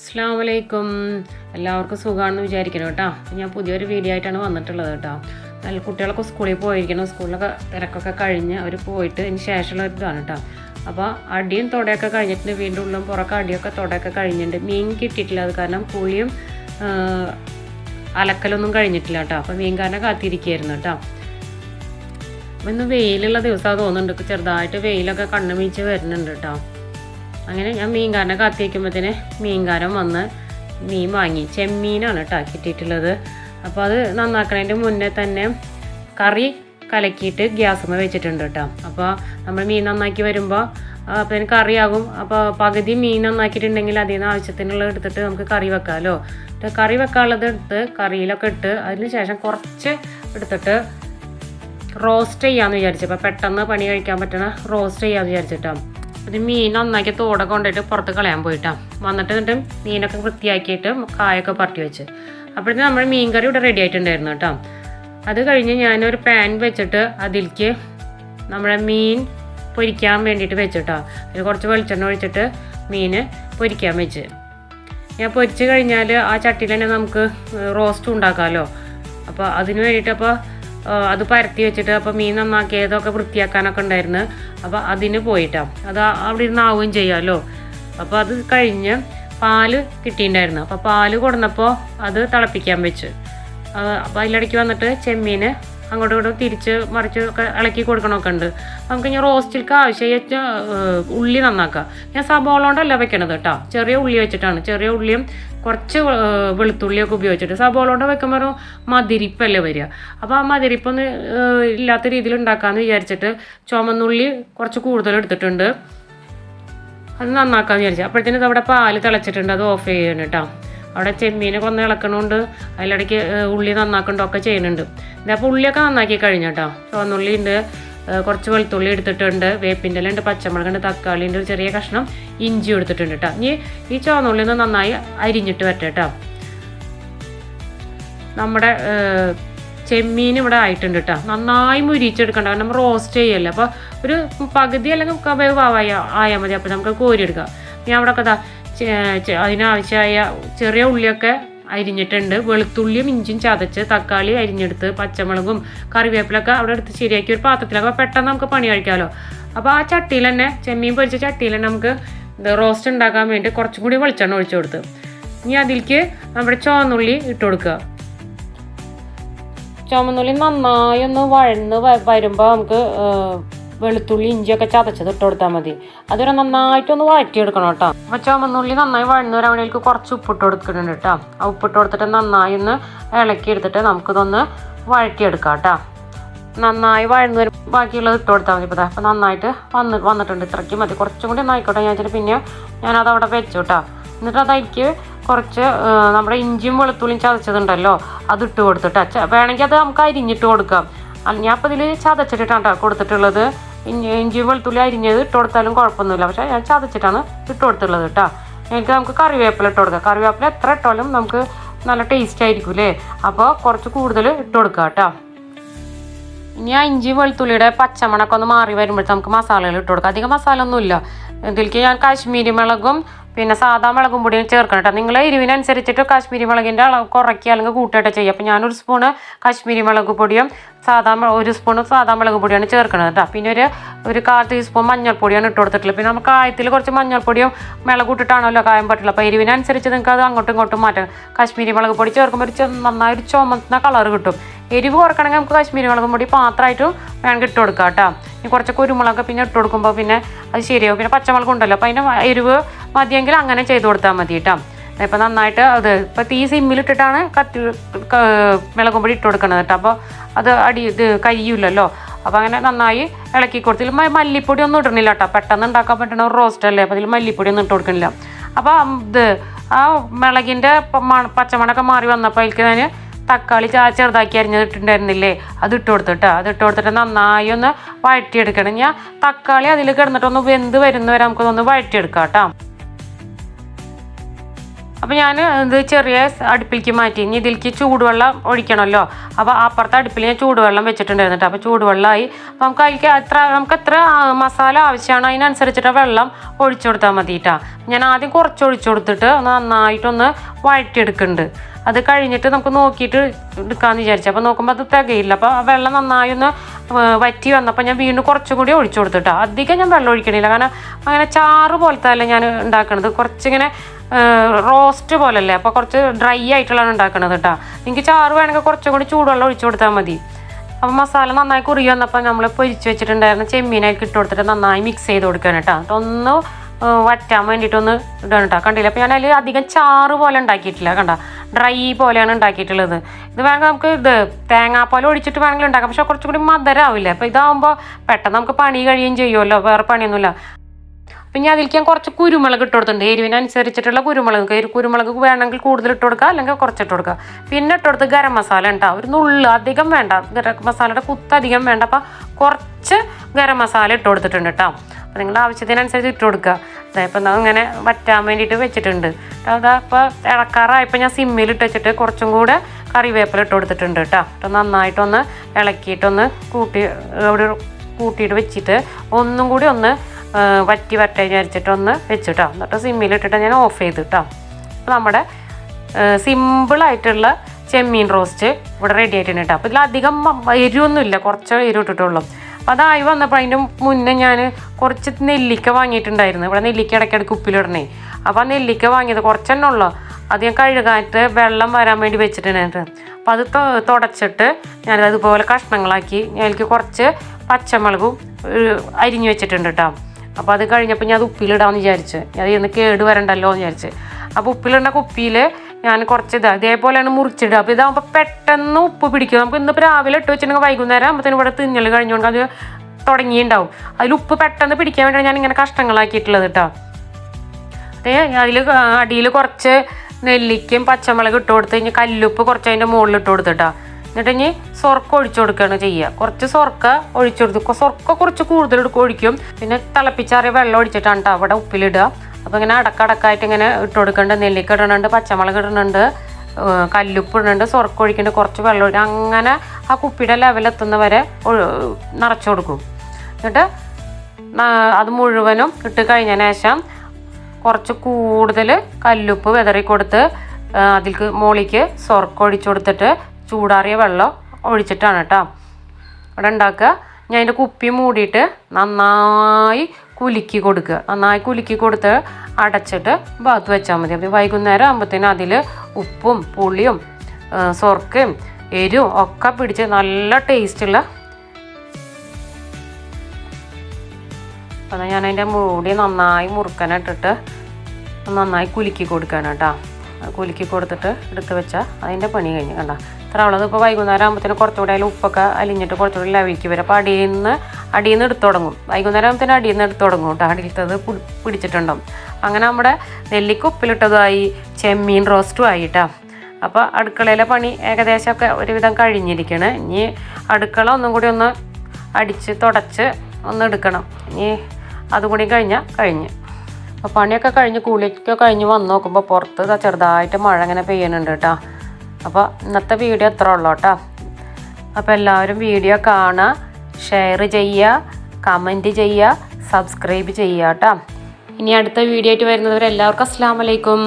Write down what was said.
അസ്സാം വലൈക്കും എല്ലാവർക്കും സുഖമാണെന്ന് വിചാരിക്കണം കേട്ടോ? ഞാൻ പുതിയൊരു വീഡിയോ ആയിട്ടാണ് വന്നിട്ടുള്ളത് കേട്ടോ. നല്ല കുട്ടികളൊക്കെ സ്കൂളിൽ പോയിരിക്കണം സ്കൂളിലൊക്കെ തിരക്കൊക്കെ കഴിഞ്ഞ് അവർ പോയിട്ട് അതിന് ശേഷമുള്ള ഒരു ഇതാണ് കേട്ടോ. അപ്പോൾ അടിയും തുടയൊക്കെ കഴിഞ്ഞിട്ടുണ്ട്. വീണ്ടും ഉള്ളും പുറക്കെ അടിയൊക്കെ തുടയൊക്കെ കഴിഞ്ഞിട്ടുണ്ട്. മീൻ കിട്ടിയിട്ടില്ല. അത് കാരണം കുളിയും അലക്കലൊന്നും കഴിഞ്ഞിട്ടില്ല കേട്ടോ. അപ്പോൾ മീൻകാരനെ കാത്തിരിക്കുകയായിരുന്നു കേട്ടോ. അപ്പം ഇന്ന് വെയിലുള്ള ദിവസമാണ് തോന്നുന്നുണ്ട്. ചെറുതായിട്ട് വെയിലൊക്കെ കണ്ണു മീച്ച് വരുന്നുണ്ട് കേട്ടോ. അങ്ങനെ ഞാൻ മീൻകാരനെ കാത്തിരിക്കുമ്പോഴത്തേന് മീൻകാരൻ വന്ന് മീൻ വാങ്ങി. ചെമ്മീനാണ് കേട്ടോ കിട്ടിയിട്ടുള്ളത്. അപ്പോൾ അത് നന്നാക്കണതിന്റെ മുന്നേ തന്നെ കറി കലക്കിയിട്ട് ഗ്യാസുമ്മ വെച്ചിട്ടുണ്ട് കേട്ടോ അപ്പോൾ നമ്മൾ മീൻ നന്നാക്കി വരുമ്പോൾ അപ്പോൾ അതിന് കറിയാകും. അപ്പോൾ പകുതി മീൻ നന്നാക്കിയിട്ടുണ്ടെങ്കിൽ അതിൽ നിന്ന് ആവശ്യത്തിനുള്ള എടുത്തിട്ട് നമുക്ക് കറി വെക്കാമല്ലോ കറി വെക്കാനുള്ളത് എടുത്ത് കറിയിലൊക്കെ ഇട്ട് അതിന് ശേഷം കുറച്ച് എടുത്തിട്ട് റോസ്റ്റ് ചെയ്യാമെന്ന് വിചാരിച്ചു. അപ്പോൾ പെട്ടെന്ന് പണി കഴിക്കാൻ പറ്റണ റോസ്റ്റ് ചെയ്യാമെന്ന് വിചാരിച്ചിട്ടാണ് അത് മീൻ നന്നാക്കി തോടെ കൊണ്ടിട്ട് പുറത്ത് കളയാൻ പോയിട്ടാ. വന്നിട്ട് എന്നിട്ട് മീനൊക്കെ വൃത്തിയാക്കിയിട്ട് കായൊക്കെ പറട്ടി വെച്ച്. അപ്പോഴത്തേക്കും നമ്മൾ മീൻ കറി ഇവിടെ റെഡി ആയിട്ടുണ്ടായിരുന്നു കേട്ടോ. അത് കഴിഞ്ഞ് ഞാനൊരു പാൻ വെച്ചിട്ട് അതിലേക്ക് നമ്മുടെ മീൻ പൊരിക്കാൻ വേണ്ടിയിട്ട് വെച്ചിട്ടോ. അതിൽ കുറച്ച് വെളിച്ചെണ്ണ ഒഴിച്ചിട്ട് മീൻ പൊരിക്കാൻ വെച്ച്. ഞാൻ പൊരിച്ച് കഴിഞ്ഞാൽ ആ ചട്ടിയിൽ തന്നെ നമുക്ക് റോസ്റ്റ് ഉണ്ടാക്കാമല്ലോ അപ്പോൾ അതിന് വേണ്ടിയിട്ട് അപ്പോൾ അത് പരത്തി വെച്ചിട്ട് അപ്പോൾ മീൻ നന്നാക്കിയതൊക്കെ വൃത്തിയാക്കാനൊക്കെ ഉണ്ടായിരുന്നു. അപ്പോൾ അതിന് പോയിട്ടാണ് അത് അവിടെ ഇരുന്ന് ആവുകയും ചെയ്യാമല്ലോ അപ്പോൾ അത് കഴിഞ്ഞ് പാൽ കിട്ടിയിട്ടുണ്ടായിരുന്നു. അപ്പോൾ പാൽ കൊടുന്നപ്പോൾ അത് തിളപ്പിക്കാൻ വെച്ച്. അപ്പോൾ അതിലിടയ്ക്ക് വന്നിട്ട് ചെമ്മീൻ അങ്ങോട്ടും ഇങ്ങോട്ടും തിരിച്ച് മറിച്ച് ഒക്കെ ഇളക്കി കൊടുക്കണമൊക്കെ ഉണ്ട്. നമുക്ക് ഇനി റോസ്റ്റിൽക്ക് ആവശ്യമായിട്ട് ഉള്ളി നന്നാക്കാം. ഞാൻ സബോള കൊണ്ടല്ല വെക്കണത് കേട്ടോ. ചെറിയ ഉള്ളി വെച്ചിട്ടാണ്. ചെറിയ ഉള്ളിയും കുറച്ച് വെളുത്തുള്ളിയൊക്കെ ഉപയോഗിച്ചിട്ട്. സബോള കൊണ്ട് വെക്കുമ്പോൾ മതിരിപ്പല്ലേ വരിക. അപ്പോൾ ആ മതിരിപ്പൊന്ന് ഇല്ലാത്ത രീതിയിൽ ഉണ്ടാക്കാമെന്ന് വിചാരിച്ചിട്ട് ചുമന്നുള്ളി കുറച്ച് കൂടുതൽ എടുത്തിട്ടുണ്ട്. അത് നന്നാക്കാമെന്ന് വിചാരിച്ചു. അപ്പോഴത്തേനും അവിടെ പാൽ തിളച്ചിട്ടുണ്ട്. അത് ഓഫ് ചെയ്യണം കേട്ടോ. അവിടെ ചെമ്മീനൊക്കെ ഒന്ന് ഇളക്കണോണ്ട് അതിലിടയ്ക്ക് ഉള്ളി ഉള്ളി നന്നാക്കണ്ടൊക്കെ ചെയ്യുന്നുണ്ട്. ഇതപ്പോൾ ഉള്ളിയൊക്കെ നന്നാക്കി കഴിഞ്ഞു കേട്ടോ ചുവന്നുള്ളി ഉണ്ട് കുറച്ച് വെളുത്തുള്ളി എടുത്തിട്ടുണ്ട് വേപ്പിന്റെ ഉണ്ട് പച്ചമുളകുണ്ട് തക്കാളി ഉണ്ട് ഒരു ചെറിയ കഷ്ണം ഇഞ്ചി എടുത്തിട്ടുണ്ട് കേട്ടോ ഇനി ഈ ചുവന്നുള്ളി ഒന്ന് നന്നായി അരിഞ്ഞിട്ട് വരട്ടെ കേട്ടോ നമ്മുടെ ചെമ്മീൻ ഇവിടെ ആയിട്ടുണ്ട് കേട്ടോ നന്നായി മുരിച്ചെടുക്കണ്ട കാരണം നമ്മൾ റോസ്റ്റ് ചെയ്യല്ലേ. അപ്പോൾ ഒരു പകുതി അല്ലെങ്കിൽ മുക്കാൽ വേവ് ആവായ ആയാൽ മതി. അപ്പോൾ നമുക്ക് കോരിയെടുക്കാം ഞാൻ അവിടെ ഒക്കെ അതിനാവശ്യമായ ചെറിയ ഉള്ളിയൊക്കെ അരിഞ്ഞിട്ടുണ്ട്. വെളുത്തുള്ളിയും ഇഞ്ചും ചതച്ച് തക്കാളി അരിഞ്ഞെടുത്ത് പച്ചമുളകും കറിവേപ്പിലൊക്കെ അവിടെ എടുത്ത് ശരിയാക്കി ഒരു പാത്രത്തിലൊക്കെ പെട്ടെന്ന് നമുക്ക് പണി കഴിക്കാമല്ലോ അപ്പോൾ ആ ചട്ടിയിൽ തന്നെ ചെമ്മീൻ പൊരിച്ച ചട്ടിയിൽ തന്നെ നമുക്ക് റോസ്റ്റ് ഉണ്ടാക്കാൻ വേണ്ടി കുറച്ചും കൂടി വെളിച്ചെണ്ണ ഒഴിച്ചു കൊടുത്ത്. ഇനി അതിലേക്ക് നമ്മുടെ ചുവന്നുള്ളി ഇട്ട് കൊടുക്കുക. ചുമന്നുള്ളി നന്നായി ഒന്ന് വഴന്ന് വരുമ്പോൾ നമുക്ക് വെളുത്തുള്ളി ഇഞ്ചിയൊക്കെ ചതച്ചത് ഇട്ട് കൊടുത്താൽ മതി. അതൊരു നന്നായിട്ടൊന്ന് വഴറ്റിയെടുക്കണം കേട്ടോ. അപ്പോൾ ചുമന്നുള്ളി നന്നായി വഴന്ന് കുറച്ച് ഉപ്പിട്ട് കൊടുക്കുന്നുണ്ട് കേട്ടോ. ആ ഉപ്പിട്ട് കൊടുത്തിട്ട് നന്നായി ഒന്ന് ഇളക്കി എടുത്തിട്ട് നമുക്കിതൊന്ന് വഴറ്റിയെടുക്കാം കേട്ടോ. നന്നായി വഴന്ന് ബാക്കിയുള്ളത് ഇട്ട് കൊടുത്താൽ മതി ഇപ്പോൾ അപ്പോൾ നന്നായിട്ട് വന്ന് വന്നിട്ടുണ്ട്. ഇത്രയ്ക്ക് മതി. കുറച്ചും കൂടി നന്നായിക്കോട്ടെ ഞാൻ വെച്ചിട്ട് പിന്നെ ഞാനത് അവിടെ വെച്ചു കേട്ടോ. എന്നിട്ട് അതായിരിക്ക് കുറച്ച് നമ്മുടെ ഇഞ്ചിയും വെളുത്തുള്ളിയും ചതച്ചതുണ്ടല്ലോ അത് ഇട്ട് കൊടുത്തിട്ട് വേണമെങ്കിൽ അത് നമുക്ക് അരിഞ്ഞിട്ട് കൊടുക്കാം. ഞാൻ അപ്പോൾ ഇതിൽ ചതച്ചിട്ടിട്ടാണ് കൊടുത്തിട്ടുള്ളത്. ഇഞ്ചി വെളുത്തുള്ളി അരിഞ്ഞത് ഇട്ട് കൊടുത്താലും കുഴപ്പമൊന്നുമില്ല. പക്ഷേ ഞാൻ ചതച്ചിട്ടാണ് ഇട്ട് കൊടുത്തുള്ളത് കേട്ടോ. എനിക്ക് നമുക്ക് കറിവേപ്പില ഇട്ട് കൊടുക്കാം. കറിവേപ്പില എത്ര ഇട്ടാലും നമുക്ക് നല്ല ടേസ്റ്റ് ആയിരിക്കും അല്ലേ? അപ്പോൾ കുറച്ച് കൂടുതൽ ഇട്ട് കൊടുക്കാം കേട്ടോ. ഇനി ആ ഇഞ്ചി വെളുത്തുള്ളിയുടെ പച്ചമണക്കം ഒന്ന് മാറി വരുമ്പോഴത്തെ നമുക്ക് മസാലകൾ ഇട്ട് കൊടുക്കാം. അധികം മസാല ഒന്നുമില്ല ഇതിലേക്ക് ഞാൻ കാശ്മീരി മുളകും പിന്നെ സാധാ മുളകും പൊടിയും ചേർക്കണം കേട്ടോ നിങ്ങൾ എരിവിനനുസരിച്ചിട്ട് കാശ്മീരി മുളകിന്റെ അളവ് കുറയ്ക്കുക അല്ലെങ്കിൽ കൂട്ടുകയൊക്കെ ചെയ്യുക. അപ്പോൾ ഞാനൊരു സ്പൂണ് കാശ്മീരി മുളക് പൊടിയും സാധാ ഒരു സ്പൂണ് സാധാ മുളക് പൊടിയാണ് ചേർക്കുന്നത് കേട്ടോ പിന്നെ ഒരു ഒരു കാൽ ടീസ്പൂൺ മഞ്ഞൾപ്പൊടിയാണ് ഇട്ട് കൊടുത്തിട്ടുള്ളത്. പിന്നെ നമുക്ക് കായത്തിൽ കുറച്ച് മഞ്ഞൾപ്പൊടിയും മുളക് ഇട്ടിട്ടാണല്ലോ കായം പറ്റുള്ളൂ. അപ്പോൾ എരിവിനനുസരിച്ച് നിങ്ങൾക്ക് അത് അങ്ങോട്ടും ഇങ്ങോട്ടും മാറ്റാം. കാശ്മീരി മുളക് പൊടി ചേർക്കുമ്പോൾ ഒരു ചെ- നന്നായി ഒരു ചുമന്ന കളർ കിട്ടും. എരിവ് കുറക്കണമെങ്കിൽ നമുക്ക് കാശ്മീരി മുളകും പൊടി മാത്രമായിട്ടും വേണമെങ്കിൽ ഇട്ട് കൊടുക്കാം കേട്ടോ കുറച്ച് കുരുമുളക് പിന്നെ ഇട്ട് കൊടുക്കുമ്പോൾ പിന്നെ അത് ശരിയാവും. പിന്നെ പച്ചമുളക് ഉണ്ടല്ലോ. അപ്പോൾ അതിന്റെ എരിവ് മതിയെങ്കിൽ അങ്ങനെ ചെയ്ത് കൊടുത്താൽ മതി കേട്ടോ ഇപ്പം നന്നായിട്ട് അത് ഇപ്പോൾ തീ സിമ്മിലിട്ടിട്ടാണ് കത്തി മുളകും പൊടി ഇട്ട് കൊടുക്കുന്നത് കേട്ടോ അപ്പോൾ അത് അടി ഇത് കരിയില്ലല്ലോ അപ്പോൾ അങ്ങനെ നന്നായി ഇളക്കി കൊടുത്തില്ല മല്ലിപ്പൊടി ഒന്നും ഇടണില്ല കേട്ടോ പെട്ടെന്ന് ഉണ്ടാക്കാൻ പറ്റണ ഒരു റോസ്റ്റ് അല്ലേ? അപ്പോൾ ഇതിൽ മല്ലിപ്പൊടി ഒന്നും ഇട്ട് കൊടുക്കണില്ല. അപ്പോൾ ഇത് ആ മുളകിന്റെ പച്ചമണൊക്കെ മണ- മാറി വന്നപ്പോൾ അതിലേക്ക് ഞാൻ തക്കാളി ചെറുതാക്കി അരിഞ്ഞത് ഇട്ടിട്ടുണ്ടായിരുന്നില്ലേ അത് ഇട്ട് കൊടുത്തിട്ടാ അത് ഇട്ട് കൊടുത്തിട്ട് നന്നായി ഒന്ന് വഴറ്റിയെടുക്കണം. ഞാൻ തക്കാളി അതിൽ കിടന്നിട്ടൊന്ന് വെന്ത് വരുന്നവരെ നമുക്കൊന്ന് വഴറ്റിയെടുക്കാം കേട്ടോ അപ്പോൾ ഞാൻ ഇത് ചെറിയ അടുപ്പിലേക്ക് മാറ്റി. ഇനി ഇതിലേക്ക് ചൂടുവെള്ളം ഒഴിക്കണമല്ലോ. അപ്പോൾ അപ്പുറത്തെ അടുപ്പിൽ ഞാൻ ചൂടുവെള്ളം വെച്ചിട്ടുണ്ടായിരുന്നു കേട്ടോ. അപ്പോൾ ചൂടുവെള്ളമായി. അപ്പോൾ നമുക്ക് അതിലേക്ക് എത്ര നമുക്ക് എത്ര മസാല ആവശ്യമാണ്. അതിനനുസരിച്ചിട്ട് വെള്ളം ഒഴിച്ചു കൊടുത്താൽ മതി ഞാൻ ആദ്യം കുറച്ച് ഒഴിച്ചു കൊടുത്തിട്ട് നന്നായിട്ടൊന്ന് വഴറ്റിയെടുക്കുന്നുണ്ട്. അത് കഴിഞ്ഞിട്ട് നമുക്ക് നോക്കിയിട്ട് എടുക്കാമെന്ന് വിചാരിച്ചു. അപ്പോൾ നോക്കുമ്പോൾ അത് തികയില്ല. അപ്പോൾ ആ വെള്ളം നന്നായി ഒന്ന് വറ്റി വന്നപ്പോൾ ഞാൻ വീണ്ടും കുറച്ചും കൂടി ഒഴിച്ചു കൊടുത്തിട്ടാ. അധികം ഞാൻ വെള്ളം ഒഴിക്കണില്ല. കാരണം അങ്ങനെ ചാറ് പോലത്തെ അല്ല ഞാൻ ഉണ്ടാക്കണത്. കുറച്ചിങ്ങനെ റോസ്റ്റ് പോലല്ലേ. അപ്പോൾ കുറച്ച് ഡ്രൈ ആയിട്ടുള്ളതാണ് ഉണ്ടാക്കണത് കേട്ടോ നിങ്ങൾക്ക് ചാറ് വേണമെങ്കിൽ കുറച്ചും കൂടി ചൂടുവെള്ളം ഒഴിച്ചു കൊടുത്താൽ മതി. അപ്പോൾ മസാല നന്നായി കുറി വന്നപ്പോൾ നമ്മൾ പൊരിച്ച് വെച്ചിട്ടുണ്ടായിരുന്ന ചെമ്മീനായിട്ട് ഇട്ട് കൊടുത്തിട്ട് നന്നായി മിക്സ് ചെയ്ത് കൊടുക്കണം കേട്ടോ ഒന്ന് വറ്റാൻ വേണ്ടിയിട്ടൊന്ന് ഇടണം കേട്ടോ കണ്ടില്ല? അപ്പോൾ ഞാൻ അതിൽ അധികം ചാറ് പോലെ ഉണ്ടാക്കിയിട്ടില്ല. കണ്ട? ഡ്രൈ പോലെയാണ് ഉണ്ടാക്കിയിട്ടുള്ളത്. ഇത് വേണമെങ്കിൽ നമുക്ക് ഇത് തേങ്ങാപ്പാൽ ഒഴിച്ചിട്ട് വേണമെങ്കിൽ ഉണ്ടാക്കാം. പക്ഷെ കുറച്ചും കൂടി മധുരമാവില്ല അപ്പോൾ ഇതാകുമ്പോൾ പെട്ടെന്ന് നമുക്ക് പണി കഴിയുകയും ചെയ്യുമല്ലോ. വേറെ പണിയൊന്നുമില്ല. പിന്നെ അതിലേക്ക് ഞാൻ കുറച്ച് കുരുമുളക് ഇട്ട് കൊടുത്തിട്ടുണ്ട്. എരിവിനനുസരിച്ചിട്ടുള്ള കുരുമുളക്. കുരുമുളക് വേണമെങ്കിൽ കൂടുതൽ ഇട്ട് കൊടുക്കുക. അല്ലെങ്കിൽ കുറച്ചിട്ട് കൊടുക്കുക. പിന്നെ ഇട്ട് കൊടുത്ത് ഗരം മസാല ഉണ്ടാവും ഒരു നുള്ള് അധികം വേണ്ട. ഗരം മസാലയുടെ കുത്ത് അധികം വേണ്ട. അപ്പോൾ കുറച്ച് ഗരം മസാല ഇട്ട് കൊടുത്തിട്ടുണ്ട് കേട്ടോ. അപ്പം നിങ്ങളുടെ ആവശ്യത്തിനനുസരിച്ച് ഇട്ട് കൊടുക്കുക. ഇപ്പം ഇങ്ങനെ വറ്റാൻ വേണ്ടിയിട്ട് വെച്ചിട്ടുണ്ട്. അതാ ഇപ്പോൾ ഇളക്കാറായപ്പോൾ ഞാൻ സിമ്മിൽ ഇട്ട് വെച്ചിട്ട് കുറച്ചും കൂടെ കറിവേപ്പില ഇട്ട് കൊടുത്തിട്ടുണ്ട് കേട്ടോ. അപ്പോൾ നന്നായിട്ടൊന്ന് ഇളക്കിയിട്ടൊന്ന് കൂട്ടി അവിടെ കൂട്ടിയിട്ട് വെച്ചിട്ട് ഒന്നും കൂടി ഒന്ന് വറ്റി വറ്റ വിചാരിച്ചിട്ട് ഒന്ന് കേട്ടോ. എന്നിട്ട് സിമ്മിലിട്ടിട്ട് ഞാൻ ഓഫ് ചെയ്ത് കേട്ടോ. അപ്പോൾ നമ്മുടെ സിമ്പിളായിട്ടുള്ള ചെമ്മീൻ റോസ്റ്റ് ഇവിടെ റെഡി ആയിട്ടുണ്ട് കേട്ടോ. അപ്പോൾ ഇതിലധികം എരിവൊന്നുമില്ല. കുറച്ച് എരിവ് ഇട്ടിട്ടുള്ളൂ. അപ്പോൾ അതായി വന്നപ്പോൾ അതിന്റെ മുന്നേ ഞാൻ കുറച്ച് നെല്ലിക്ക വാങ്ങിയിട്ടുണ്ടായിരുന്നു. ഇവിടെ നെല്ലിക്ക ഇടയ്ക്കിടയ്ക്ക് ഉപ്പിലിടണേ. അപ്പോൾ ആ നെല്ലിക്ക വാങ്ങിയത് കുറച്ചെണ്ണ ഉള്ളൂ. അത് ഞാൻ കഴുകാനായിട്ട് വെള്ളം വരാൻ വേണ്ടി വെച്ചിട്ടുണ്ടായിരുന്നു അപ്പോൾ അത് തുടച്ചിട്ട് ഞാനത് അതുപോലെ കഷ്ണങ്ങളാക്കി ഞാൻ അതിലേക്ക് കുറച്ച് പച്ചമുളകും അരിഞ്ഞു വെച്ചിട്ടുണ്ട് കേട്ടോ. അപ്പോൾ അത് കഴിഞ്ഞപ്പോൾ ഞാൻ അത് ഉപ്പിലിടാമെന്ന് വിചാരിച്ച്. അത് ഇന്ന് കേട് വരണ്ടല്ലോ എന്ന് വിചാരിച്ച്. അപ്പോൾ ഉപ്പിലിടുന്ന കുപ്പിയിൽ ഞാൻ കുറച്ച് ഇതാ ഇതേപോലെയാണ് മുറിച്ചിടുക. അപ്പോൾ ഇതാകുമ്പോൾ പെട്ടെന്ന് ഉപ്പ് പിടിക്കും. നമുക്ക് ഇന്നിപ്പോൾ രാവിലെ ഇട്ട് വെച്ചിട്ടുണ്ടെങ്കിൽ വൈകുന്നേരം ആകുമ്പോഴത്തേനും ഇവിടെ തിന്നൽ കഴിഞ്ഞുകൊണ്ട് അത് തുടങ്ങിയിട്ടുണ്ടാവും. അതിൽ ഉപ്പ് പെട്ടെന്ന് പിടിക്കാൻ വേണ്ടിയാണ് ഞാൻ ഇങ്ങനെ കഷ്ടങ്ങളാക്കിയിട്ടുള്ളത് കേട്ടോ അതേ അതിൽ അടിയിൽ കുറച്ച് നെല്ലിക്കും പച്ചമുളക് ഇട്ട് കൊടുത്ത് കഴിഞ്ഞ് കല്ലുപ്പ് കുറച്ച് അതിന്റെ മുകളിൽ ഇട്ട് കൊടുത്തിട്ടാ എന്നിട്ട് ഇനി സ്വർക്ക ഒഴിച്ചു കൊടുക്കുകയാണ് ചെയ്യുക. കുറച്ച് സ്വർക്ക ഒഴിച്ചു കൊടുത്ത് സ്വർക്ക കുറച്ച് കൂടുതൽ ഒഴിക്കും. പിന്നെ തിളപ്പിച്ചാറിയ വെള്ളം ഒഴിച്ചിട്ടാണ് കേട്ടോ അവിടെ ഉപ്പിലിടുക. അപ്പോൾ ഇങ്ങനെ അടക്കടക്കായിട്ട് ഇങ്ങനെ ഇട്ട് നെല്ലിക്ക ഇടണുണ്ട് പച്ചമുളക് ഇടണുണ്ട് കല്ലുപ്പ് ഇടുന്നുണ്ട് സ്വർക്കൊഴിക്കുന്നുണ്ട് കുറച്ച് വെള്ളം ഒഴിക്കും അങ്ങനെ ആ കുപ്പിയുടെ ലെവലെത്തുന്ന വരെ ഒഴി- നിറച്ചു കൊടുക്കും. എന്നിട്ട് അത് മുഴുവനും ഇട്ട് കഴിഞ്ഞതിന് ശേഷം കുറച്ച് കൂടുതൽ കല്ലുപ്പ് വിതറി കൊടുത്ത് അതിൽക്ക് മോളിക്ക് സ്വർക്കം ഒഴിച്ചു കൊടുത്തിട്ട് ചൂടാറിയ വെള്ളം ഒഴിച്ചിട്ടാണ് കേട്ടോ. അവിടെ ഉണ്ടാക്കുക. ഞാൻ അതിന്റെ കുപ്പി മൂടിയിട്ട് നന്നായി കുലുക്കി കൊടുക്കുക. നന്നായി കുലുക്കി കൊടുത്ത് അടച്ചിട്ട് ഭാഗത്ത് വെച്ചാൽ മതി. അപ്പോൾ വൈകുന്നേരം ആകുമ്പോഴത്തേനും അതിൽ ഉപ്പും പുളിയും സ്വർക്കയും എരിവും ഒക്കെ പിടിച്ച് നല്ല ടേസ്റ്റുള്ള അപ്പോൾ ഞാൻ അതിന്റെ മൂടി നന്നായി മുറുക്കനിട്ടിട്ട് നന്നായി കുലുക്കി കൊടുക്കാൻ കേട്ടോ. കുലുക്കി കൊടുത്തിട്ട് എടുത്ത് വെച്ചാൽ അതിന്റെ പണി കഴിഞ്ഞ് കണ്ട. ഇത്ര ഉള്ളത് ഇപ്പോൾ വൈകുന്നേരം ആകുമ്പോഴത്തേനും കുറച്ചുകൂടെ അതിൽ ഉപ്പൊക്കെ അലിഞ്ഞിട്ട് കുറച്ചുകൂടി ലെവലിക്ക് വരും. അപ്പോൾ അടിയിൽ നിന്ന് അടിയിൽ നിന്ന് എടുത്തു തുടങ്ങും. വൈകുന്നേരം തന്നെ അടിയിൽ നിന്ന് എടുത്തു തുടങ്ങും കേട്ടോ. അടിയിലത്തത് പിടിച്ചിട്ടുണ്ടോ പിടിച്ചിട്ടുണ്ടാവും. അങ്ങനെ നമ്മുടെ നെല്ലിക്ക ഉപ്പിലിട്ടതായി ചെമ്മീൻ റോസ്റ്റും ആയിട്ടാ. അപ്പോൾ അടുക്കളയിലെ പണി ഏകദേശമൊക്കെ ഒരുവിധം കഴിഞ്ഞിരിക്കണേ. ഇനി അടുക്കള ഒന്നും കൂടി ഒന്ന് അടിച്ച് തുടച്ച് ഒന്ന് എടുക്കണം. ഇനി അതും കൂടി കഴിഞ്ഞാൽ കഴിഞ്ഞ്. അപ്പോൾ പണിയൊക്കെ കഴിഞ്ഞ് കൂലിയൊക്കെ കഴിഞ്ഞ് വന്ന് നോക്കുമ്പോൾ പുറത്ത് ചെറുതായിട്ട് മഴ ഇങ്ങനെ പെയ്യുന്നുണ്ട് കേട്ടോ. അപ്പോൾ ഇന്നത്തെ വീഡിയോ എത്ര ഉള്ളൂ കേട്ടോ. അപ്പോൾ എല്ലാവരും വീഡിയോ കാണുക ഷെയർ ചെയ്യുക കമന്റ് ചെയ്യുക സബ്സ്ക്രൈബ് ചെയ്യുക കേട്ടോ ഇനി അടുത്ത വീഡിയോ ആയിട്ട് വരുന്നവരെല്ലാവർക്കും അസ്സാം വലൈക്കും